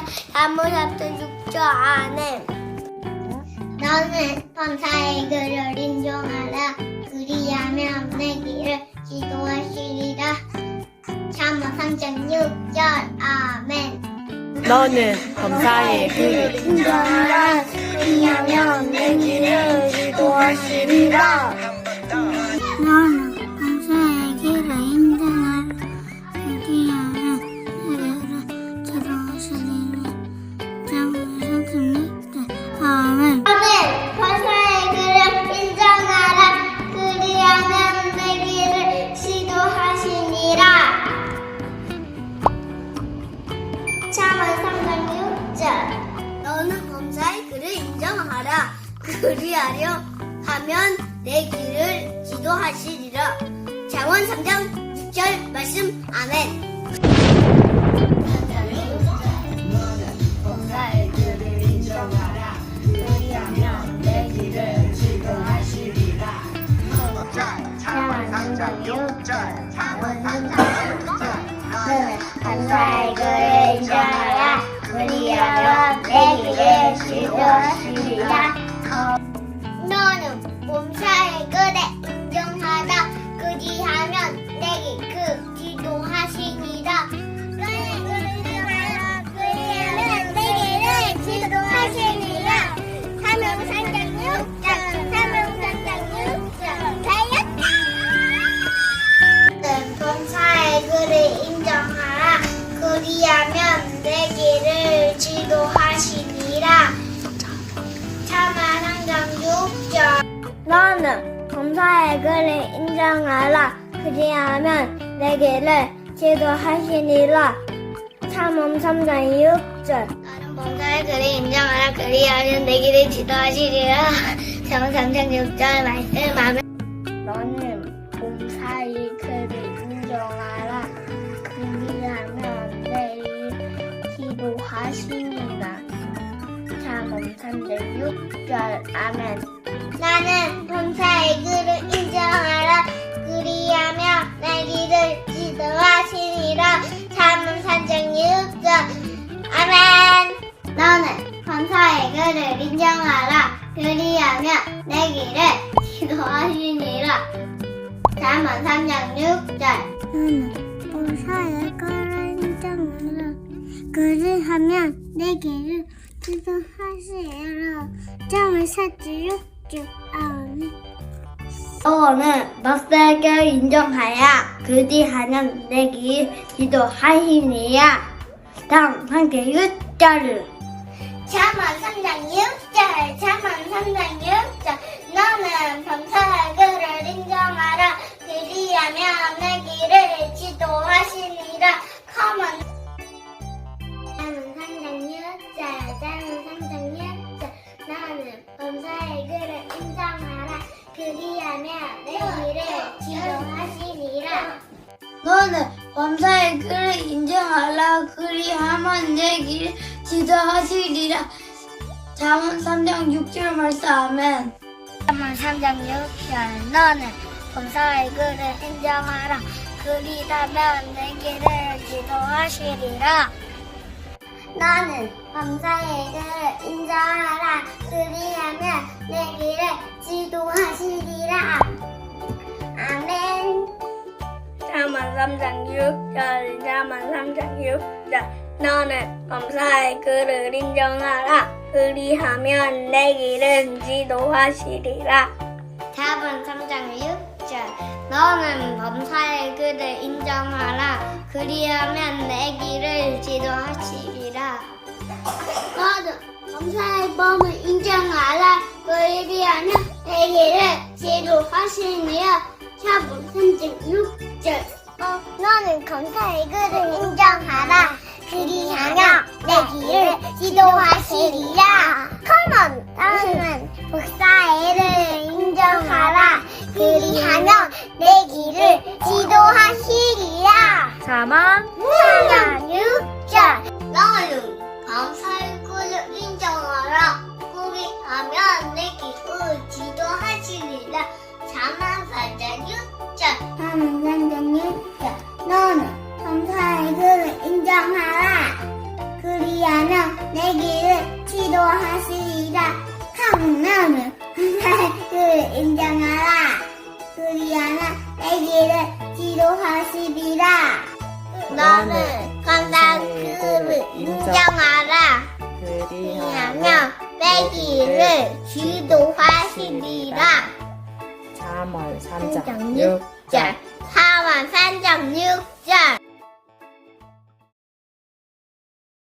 하시리라 사무삼장 6절 아멘 너는 범사의 글을 인정하라. 그리하면 내 길을 지도하시리라. 잠언 3장 6절. 아멘. 너는 검사의 글을 인정하라. 그리하면 내 길을 지도하시리라 그리하려 하면 내 길을 지도하시리라 잠언 3장 6절 말씀 아멘 범사의 글을 인정하라 그리하면 내 길을 지도하시리라 창원 3장 6절 창원 3장 6절 감사의 글을 인정하라 그리하면 내 길을 지도하시리라 범사의 글을 인정하라. 그리하면 내 길을 지도하시니라. 참음 3장 6절. 너는 범사의 글을 인정하라. 그리하면 내 길을 지도하시리라. 3장 6절 말씀 아멘. 너는 봄사이 글을 인정하라. 그리하면 내일 기도하시니 3절 6절 아멘 나는 봄사이 글을 인정하라. 그리하면 내 길을 지도하시니라. 3절 6절 아멘 너는 범사의 글을 인정하라. 그리하면 내 길을 지도하시니라. 잠언 3장 6절. 너는 범사의 글을 인정하라. 그리하면 내게를 기도하시리라 장을 사지 6절 아멘 너는 범사의 글을 인정하라 그리하면 내 길을 지도하시니라 잠언 3장 6절 잠언 3장 6절 잠언 3장 6절 너는 범사의 하면 내 길을 지도하시니라. 너는 범사의 글을 인정하라. 그리 하면 내 길을 지도하시리라. 잠언 3장 6절 말씀. 아멘. 잠언 3장 6절. 너는 범사의 글을 인정하라. 그리하면 내 길을 지도하시리라 나는 범사의 글을 인정하라. 그리하면 내 길을 지도하시리라. 아멘. 잠언 3장 6절 잠언 3장 6절 너는 범사의 글을 인정하라. 그리하면 내 길은 지도하시리라. 잠언 3장 6절 너는 범사의 글을 인정하라. 그리하면 내 길을 지도하시리라 너는 범사의 범을 인정하라. 내 길을 지도하시리라. 잠언 3장 6절. 어, 너는 검사의 글을 인정하라. 그리하면 내 길을 지도하시리라. 컴온! 너는 복사의 를 인정하라. 그리하면 내 길을 지도하시리라. 자만 사랑하라. 그리하면 내 길을 지도하시리라. 강남을 하나를 그 인정하라. 그리하면 내 길을 지도하시리라. 너는 강남 그를 인정하라. 그리하면 내 길을 지도하시리라. 잠월 3장 6절 4월 3장 6절